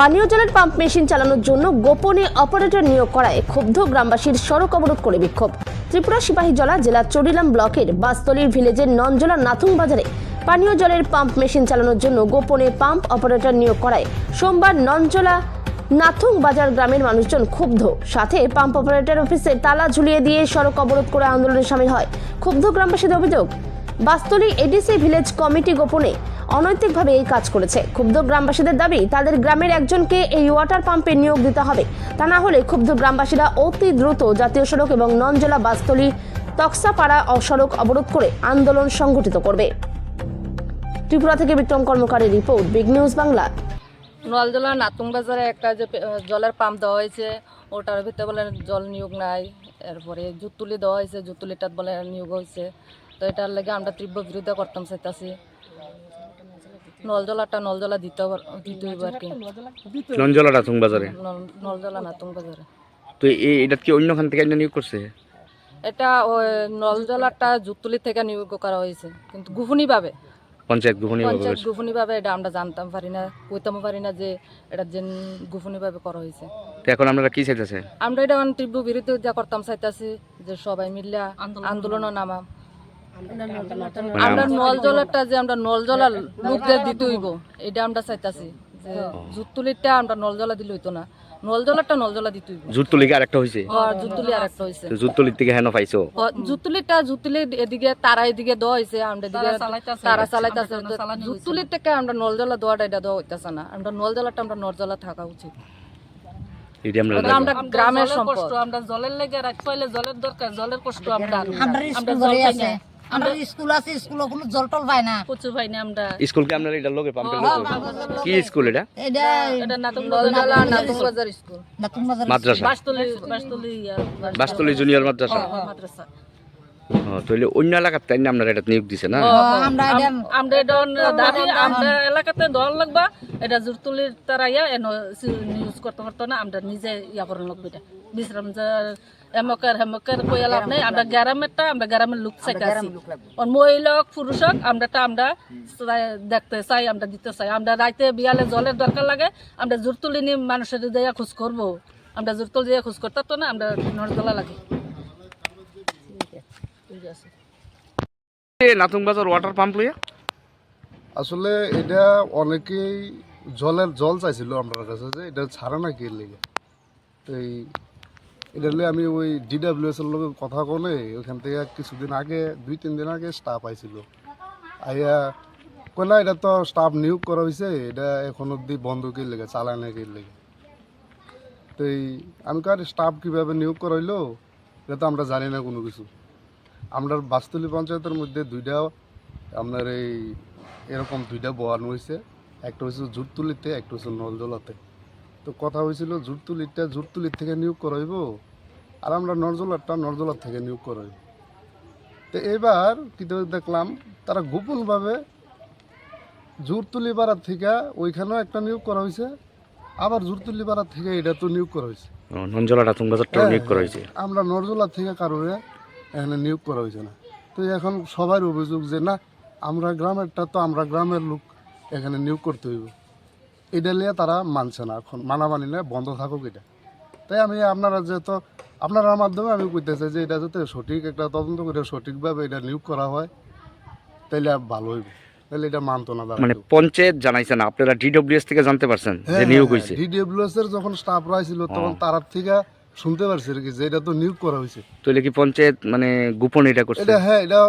পানীয় জলের pump machine চালানোর জন্য গোপনে অপারেটর নিয়োগ করায় ক্ষুব্ধ গ্রামবাসীর সড়ক অবরোধ করে বিক্ষোভ। ত্রিপুরা সিপাহী জলা জেলার চরিলাম ব্লকের বাস্তলির ভিলেজের ননজলা নাথুং বাজারে পানীয় জলের পাম্প মেশিন চালানোর জন্য গোপনে পাম্প অপারেটর নিয়োগ করায় সোমবার ননজলা নাথুং বাজার গ্রামের মানুষজন ক্ষুব্ধ। সাথে পাম্প অপারেটর অফিসে তালা ঝুলিয়ে দিয়ে সড়ক অবরোধ করে আন্দোলনে সামিল হয়। ক্ষুব্ধ গ্রামবাসীদের অভিযোগ, বাস্তলি এডিসি ভিলেজ কমিটি গোপনে অনৈতিকভাবে এই কাজ করেছে। ক্ষুব্ধ গ্রামবাসীদের দাবি, তাদের গ্রামের একজনকে এই ওয়াটার পাম্পে নিয়োগ দিতে হবে। তা না হলে ক্ষুব্ধ গ্রামবাসীরা অতি দ্রুত জাতীয় সড়ক এবং ননজলা বাস্তলি, তক্সাপাড়া সড়ক অবরোধ করে আন্দোলন সংগঠিত করবে। ত্রিপুরা থেকে বিক্রম কর্মকারের report, big news Bangla. Naljala নাতুং বাজারে একটা যে জলের পাম্প দেওয়া হয়েছে, ওটার ভিতরে বলে জল নিয়োগ নাই। এরপরে জুতুলি দেওয়া হয়েছে, জুতুলিটাত বলে নিয়োগ হয়েছে। তো এটার লাগে আমরা তীব্র বিরোধিতা করতাম চাইতাছি। নলজলাটা নলজলা দিতে দিতে হইব আর কি। বাজারে নল- নলজলা নাতুং বাজারে তো এই এটা কি অন্যখান থেকে নিয়োগ করছে? এটা ওই নলজলাটা জুতুলি থেকে নিয়োগ করা হয়েছে কিন্তু পঞ্চায়েত পঞ্চায়েত এটা আমরা জানতাম পারি না কইতাম পারি না যে এটা যে গুফুনিভাবে করা হয়েছে। তো এখন আপনারা কি চাইতেছে? আমরা এটা এখন তীব্র বিরোধিতা করতাম চাইতাছি যে সবাই মিলিয়া আন্দোলন নামা মানে আমরা নল জলারটা যে আমরা নল জলার লোকদের দিতে হইব এটা আমরা চাইতাছি। যে জুত তুলিটা আমরা নল জলা দিলে হইতো না। নল জলারটা নল জলা দিতে হইব। জুতলি আর একটা হয়েছে আর জুত তুলি আর একটা হয়েছে তো জুতলির থেকে হেন পাইছো? জুতুলিটা জুতুলি এদিকে তারা এদিকে দেওয়া হয়েছে আমরা এদিকে তারা চালাইতেছে। জুতুলির থেকে আমরা নল জলা দেওয়াটা এটা দেওয়া হইতেছে না। আমরা নল জলাটা আমরা নল জলা থাকা উচিত। আমরা গ্রামের সম্পদ। আমরা জলের লেগে রাখ পাইলে জলের দরকার জলের কষ্ট আমরা আমরা আমরা স্কুল আছে স্কুলে কোনো জল টল পায় না। প্রচুর পাইনি আমরা। স্কুল কি আপনার এটা লোকে? পাম্পের লোকে। কি স্কুল এটা? এটা এটা নাটক নলজলা নাতুং বাজার স্কুল। নতুন বাজার মাদ্রাসা? বাসতলি বাসতলি বাস্তলি। জুনিয়র মাদ্রাসা? মাদ্রাসা। তাহলে অন্য এলাকার তাই না এটা নিয়োগ দিছে না? আমরা এটা এলাকাতে দল লাগবা এটা জুরতুলির তারা ইয়া নিউজ করতে পারতো না আমরা নিজে ইয়া করে লাগবে এটা। বিশ্রাম যে এমকের হেমকের কইয়া লাভ নেই। আমরা গ্রামেরটা আমরা গ্রামের লোক চাইতে আছি মহিলা হোক পুরুষ হোক আমরাটা আমরা দেখতে চাই আমরা দিতে চাই। আমরা রাইতে বিয়ালে জলের দরকার লাগে আমরা জুরতুলি নিয়ে মানুষের দিয়ে খোঁজ করব। আমরা জুরতুল দিয়ে খোঁজ করতে পারতো না আমরা নজলা লাগে। নাতুং বাজার ওয়াটার পাম্প লইয়া? আসলে এটা অনেকেই জলের জল চাইছিল আমার কাছে যে এটা ছাড়া না কি লেগে। তো এই এটা আমি ওই ডিডাব্লিউএস এর লোকের কথা কনে ওখান থেকে কিছুদিন আগে, দুই, তিন দিন আগে স্টাফ আইছিল। আইয়া কই না, এটা তো স্টাফ নিয়োগ করা হয়েছে এটা এখন অব্দি বন্ধ কি লেগে চালায় না কি লেগে তো এই, আমি কার স্টাফ কীভাবে নিয়োগ করা হইল, এটা তো আমরা জানি না কোনো কিছু। আমরা বাস্তুলি পঞ্চায়েতের মধ্যে দুইটা, আপনার এই, এরকম দুইটা বোয়ানো হয়েছে একটা হয়েছে জুটতুলিতে, একটা হচ্ছে নলজলাতে তো কথা হয়েছিল জুটতুলিটা জুটতুলির থেকে নিয়োগ করা হইব আর আমরা নরজলারটা নরজলার থেকে নিয়োগ করা হইব। তো এবার কিন্তু দেখলাম তারা গোপনভাবে জুরতুলি পাড়ার থেকে ওইখানেও একটা নিয়োগ করা হয়েছে আবার জুরতুলি পাড়ার থেকে এটা তো নিয়োগ করা হয়েছে নিয়োগ করা হয়েছে আমরা নরজলা থেকে কারোরে এখানে নিয়োগ করা হয়েছে না। তো এখন সবার অভিযোগ যে না আমরা গ্রামেরটা তো আমরা গ্রামের লোক এখানে নিয়োগ করতে হইব। এটা নিয়ে তারা মানছে না। এখন মানা মানি না বন্ধ থাকুক এটা। তাই আমি আপনারা যেহেতু আপনার মাধ্যমে আমি কইতে চাই যে এটা যাতে সঠিক একটা তদন্ত করে সঠিকভাবে এটা নিয়োগ করা হয় তাইলে ভালো হইব। তাহলে এটা মানতো না মানে পঞ্চায়েত জানাইছে না আপনারা ডিডব্লিউএস থেকে জানতে পারছেন যে নিয়োগ হয়েছে ডিডব্লিউএস এর যখন স্টাফরা ছিল তখন ও। তার থেকে শুনতে পারছি আর কি যে এটা তো নিয়োগ করা হয়েছে তাহলে কি পঞ্চায়েত মানে গোপন এটা করছে? এটা হ্যাঁ এটা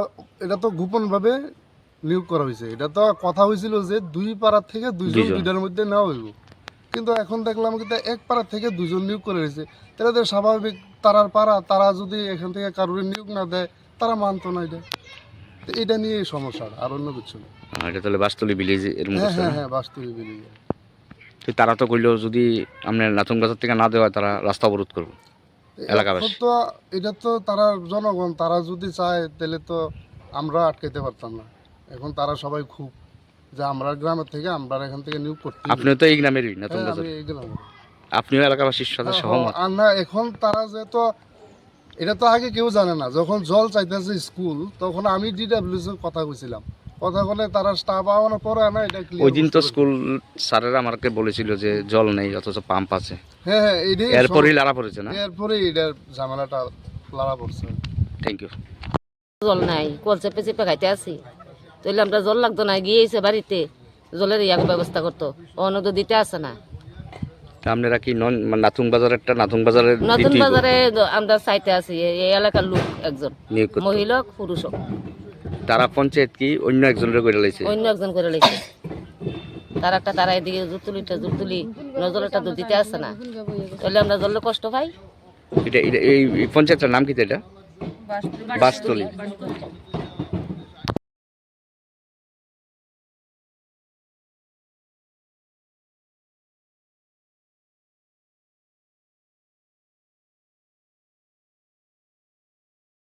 এটা তো গোপন ভাবে নিয়োগ করা হয়েছে। এটা তো কথা হয়েছিল যে দুই পাড়ার থেকে দুইজন। দুইটার মধ্যে নেওয়া হইব। কিন্তু এখন দেখলাম কিন্তু এক পাড়ার থেকে দুইজন নিয়োগ করে হয়েছে। তাহলে তো স্বাভাবিক তারার পাড়া তারা যদি এখান থেকে কারোর নিয়োগ না দেয় তারা মানতো না এটা। তো এটা নিয়ে সমস্যা আর অন্য কিছু না। এটা তাহলে বাস্তলি ভিলেজ এর হ্যাঁ হ্যাঁ? হ্যাঁ বাস্তবে বেরিয়ে তো তারা তো কইলো যদি আপনার নাতুং বাজার থেকে না দেওয়া তারা রাস্তা অবরোধ করব এলাকাবাসী। তো এটা তো তারা জনগণ তারা যদি চায় তাহলে তো আমরা আটকাইতে পারতাম না। এখন তারা সবাই খুব যে আমরা গ্রামের থেকে আমরা এখান থেকে নিয়োগ করতে আপনিও তো এই গ্রামেরই নাতুং হ্যাঁ, আমি এই গ্রামের। আপনিও এলাকাবাসীর সাথে হ্যাঁ, সহমত। আর না এখন তারা যে তো এটা তো আগে কেউ জানে না যখন জল চাইতেছে স্কুল তখন আমি ডিডাব্লিউএস এর কথা কইছিলাম। কথা বলে তারা স্টাফ আওয়ানোর পরে না এটা ওই দিন তো স্কুল স্যারেরা আমাকে বলেছিল যে জল নেই অথচ পাম্প আছে। হ্যাঁ হ্যাঁ এটাই এরপরই লাড়া পড়েছে না? এরপরে এটার ঝামেলাটা লাড়া পড়ছে। থ্যাংক ইউ জল নাই কল চেপে চেপে খাইতে আসি তাহলে আমরা জল লাগতো না গিয়েছে বাড়িতে জলের ইয়াকে ব্যবস্থা করতো। অন্য তো দিতে আসে না। আপনারা কি নন মানে নাথুং বাজারেরটা নাথুং বাজারের নতুন বাজারে আমরা চাইতে আছি এই এই এলাকার লোক একজন। মহিলা পুরুষ হোক তারা পঞ্চায়েত কি? অন্য একজনের করে লাইছে? অন্য একজন করে লেগেছে তার একটা তারা এদিকে জুতুলিটা জুতুলি নজলটা তো দিতে আসে না। তাহলে আমরা জলের কষ্ট পাই। এটা এই পঞ্চায়েতের নাম কি এটা? বাসতলি।